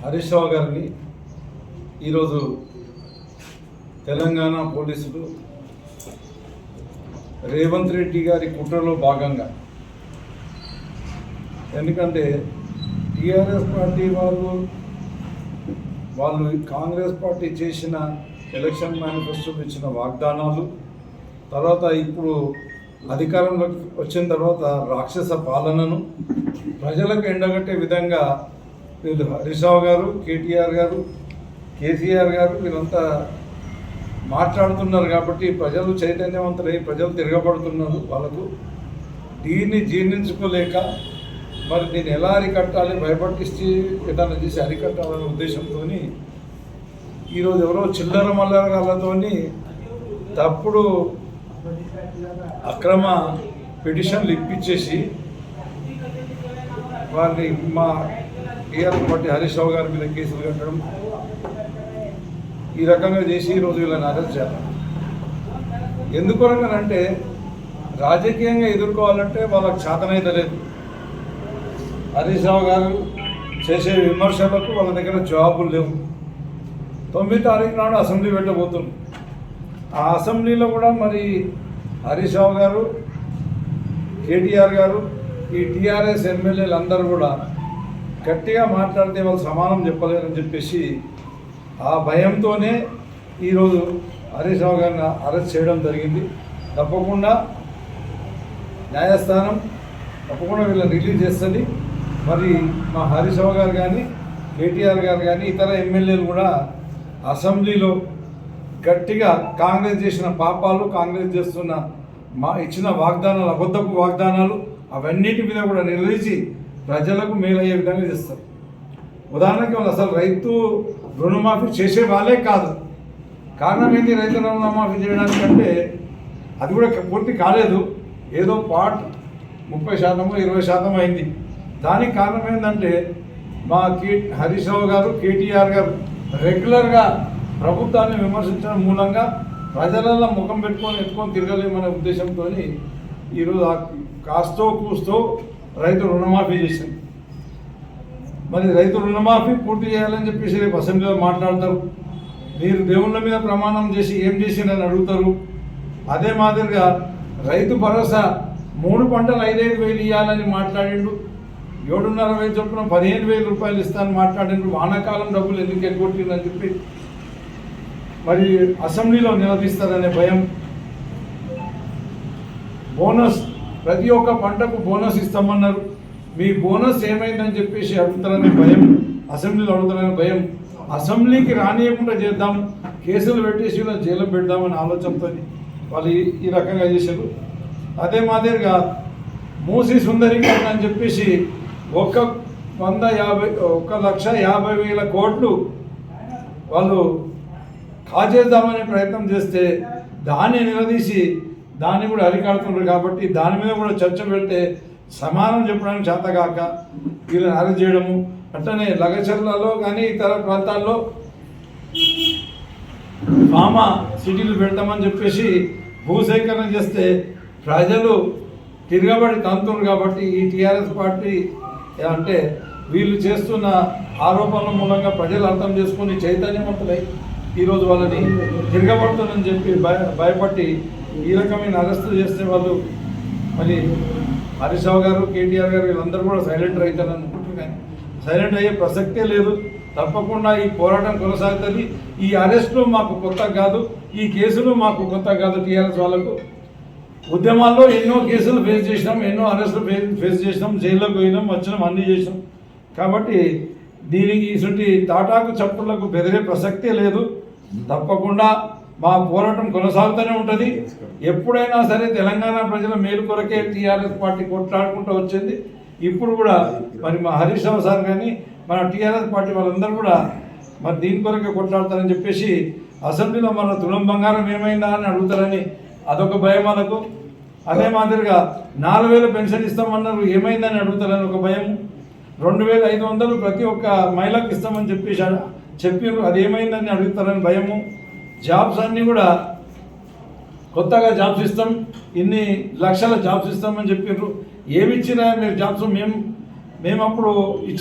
హరీష్ రావు గారిని ఈరోజు తెలంగాణ పోలీసులు రేవంత్ రెడ్డి గారి కుట్రలో భాగంగా ఎందుకంటే టీఆర్ఎస్ పార్టీ వాళ్ళు వాళ్ళు కాంగ్రెస్ పార్టీ చేసిన ఎలక్షన్ మేనిఫెస్టో ఇచ్చిన వాగ్దానాలు తర్వాత ఇప్పుడు అధికారంలోకి వచ్చిన తర్వాత రాక్షస పాలనను ప్రజలకు ఎండగట్టే విధంగా వీళ్ళు హరీష్రావు గారు కేటీఆర్ గారు కేసీఆర్ గారు వీళ్ళంతా మాట్లాడుతున్నారు కాబట్టి ప్రజలు చైతన్యవంతులై ప్రజలు తిరగబడుతున్నారు వాళ్ళకు. దీన్ని జీర్ణించుకోలేక మరి దీన్ని ఎలా అరికట్టాలి భయపట్టిస్తే ఏదైనా చేసి అరికట్టాలనే ఉద్దేశంతో ఈరోజు ఎవరో చిల్లర మల్లరగాళ్ళతోని తప్పుడు అక్రమ పిటిషన్లు ఇప్పించేసి వారిని మా టీఆర్ఎస్ పార్టీ హరీష్ రావు గారి మీద కేసులు కట్టడం. ఈ రకంగా చేసి ఈరోజు వీళ్ళని అరెస్ట్ చేయాలి ఎందుకొరకనంటే రాజకీయంగా ఎదుర్కోవాలంటే వాళ్ళకి చేతనైతే లేదు. హరీష్ రావు గారు చేసే విమర్శలకు వాళ్ళ దగ్గర జవాబులు లేవు. తొమ్మిది తారీఖు నాడు అసెంబ్లీ పెట్టబోతుంది. ఆ అసెంబ్లీలో కూడా మరి హరీష్ రావు గారు కేటీఆర్ గారు ఈ టీఆర్ఎస్ ఎమ్మెల్యేలు అందరూ కూడా గట్టిగా మాట్లాడితే వాళ్ళు సమానం చెప్పలేరని చెప్పేసి ఆ భయంతోనే ఈరోజు హరీష్ రావు గారిని అరెస్ట్ చేయడం జరిగింది. తప్పకుండా న్యాయస్థానం తప్పకుండా వీళ్ళని రిలీజ్ చేస్తుంది. మరి మా హరీష్ రావు గారు కానీ కేటీఆర్ గారు కానీ ఇతర ఎమ్మెల్యేలు కూడా అసెంబ్లీలో గట్టిగా కాంగ్రెస్ చేసిన పాపాలు కాంగ్రెస్ చేస్తున్న మా ఇచ్చిన వాగ్దానాలు అబద్ధపు వాగ్దానాలు అవన్నిటి మీద కూడా నిలదీసి ప్రజలకు మేలయ్యే విధంగా చేస్తారు. ఉదాహరణకి వాళ్ళు అసలు రైతు రుణమాఫీ చేసే వాళ్ళే కాదు. కారణం ఏంటి? రైతు రుణమాఫీ చేయడానికంటే అది కూడా పూర్తి కాలేదు. ఏదో పార్ట్ ముప్పై శాతము ఇరవై శాతం అయింది. దానికి కారణం ఏంటంటే మా కే హరీష్ రావు గారు కేటీఆర్ గారు రెగ్యులర్గా ప్రభుత్వాన్ని విమర్శించడం మూలంగా ప్రజలలో ముఖం పెట్టుకొని ఎత్తుకొని తిరగలేమనే ఉద్దేశంతో ఈరోజు కాస్తో కూస్తో రైతు రుణమాఫీ చేసింది. మరి రైతు రుణమాఫీ పూర్తి చేయాలని చెప్పేసి రేపు అసెంబ్లీలో మాట్లాడతారు. మీరు దేవుళ్ళ మీద ప్రమాణం చేసి ఏం చేసిందని అడుగుతారు. అదే మాదిరిగా రైతు భరోసా మూడు పంటలు ఐదైదు వేలు ఇవ్వాలని మాట్లాడిండు. ఏడున్నర వేలు చొప్పున పదిహేను వేల రూపాయలు ఇస్తానని మాట్లాడిండు. వానాకాలం డబ్బులు ఎందుకు ఎగ్గొట్టిందని చెప్పి. మరి అసెంబ్లీలో నిలదీస్తారనే భయం. బోనస్ ప్రతి ఒక్క పంటకు బోనస్ ఇస్తామన్నారు. మీ బోనస్ ఏమైందని చెప్పేసి అడుగుతారనే భయం అసెంబ్లీలో అడుగుతారనే భయం. అసెంబ్లీకి రానియకుండా చేద్దాం కేసులు పెట్టేసి జైలు పెడదామని ఆలోచనతో వాళ్ళు ఈ- ఈ రకంగా చేశారు. అదే మాదిరిగా మూసి సుందరీకరణ అని చెప్పేసి ఒక్క వంద యాభై ఒక లక్ష యాభై వేల కోట్లు వాళ్ళు కాజేద్దామనే ప్రయత్నం చేస్తే దాన్ని నిలదీసి దాన్ని కూడా అరికాడుతున్నారు కాబట్టి దాని మీద కూడా చర్చ పెడితే సమానం చెప్పడానికి చేతగాక వీళ్ళని అరెస్ట్ చేయడము అట్లనే లగచర్లలో కానీ ఇతర ప్రాంతాల్లో ఫామా సిటీలు పెడతామని చెప్పేసి భూసేకరణ చేస్తే ప్రజలు తిరగబడి తంతున్నారు కాబట్టి ఈ టీఆర్ఎస్ పార్టీ అంటే వీళ్ళు చేస్తున్న ఆరోపణల మూలంగా ప్రజలు అర్థం చేసుకుని చైతన్యవంతులై ఈరోజు వాళ్ళని తిరగబడుతుందని చెప్పి భయ భయపట్టి ఈ రకమైన అరెస్టులు చేస్తే వాళ్ళు మరి హరీష్ రావు గారు కేటీఆర్ గారు వీళ్ళందరూ కూడా సైలెంట్ అవుతారని అనుకుంటున్నారు కానీ సైలెంట్ అయ్యే ప్రసక్తే లేదు. తప్పకుండా ఈ పోరాటం కొనసాగుతుంది. ఈ అరెస్టులు మాకు కొత్త కాదు ఈ కేసులు మాకు కొత్త కాదు టీఆర్ఎస్ వాళ్ళకు. ఉద్యమాల్లో ఎన్నో కేసులు ఫేస్ చేసినాం ఎన్నో అరెస్టులు ఫేస్ ఫేస్ చేసినాం జైల్లోకి పోయినాం వచ్చినాం అన్నీ చేసినాం. కాబట్టి దీనికి ఇటువంటి తాటాకు చప్పుళ్ళకు బెదిరే ప్రసక్తే లేదు. తప్పకుండా మా పోరాటం కొనసాగుతూనే ఉంటుంది. ఎప్పుడైనా సరే తెలంగాణ ప్రజల మేలు కొరకే టీఆర్ఎస్ పార్టీ కొట్లాడుకుంటూ వచ్చింది. ఇప్పుడు కూడా మరి మా హరీష్ రావు సార్ కానీ మన టీఆర్ఎస్ పార్టీ వాళ్ళందరూ కూడా మరి దీని కొరకే కొట్లాడతారని చెప్పేసి అసెంబ్లీలో మన తులం బంగారం ఏమైందా అని అడుగుతారని అదొక భయం మనకు అదే మాదిరిగా నాలుగు వేలు పెన్షన్ ఇస్తామన్నారు ఏమైందని అడుగుతారని ఒక భయం. రెండు వేల ఐదు వందలు ప్రతి ఒక్క మహిళకు ఇస్తామని చెప్పేసి చెప్పారు అది ఏమైందని అడుగుతారని భయము. జాబ్స్ అన్నీ కూడా కొత్తగా జాబ్స్ ఇస్తాం. ఇన్ని లక్షల జాబ్స్ ఇస్తామని చెప్పారు ఏమి ఇచ్చినా మీరు జాబ్స్ మేము మేము అప్పుడు ఇచ్చిన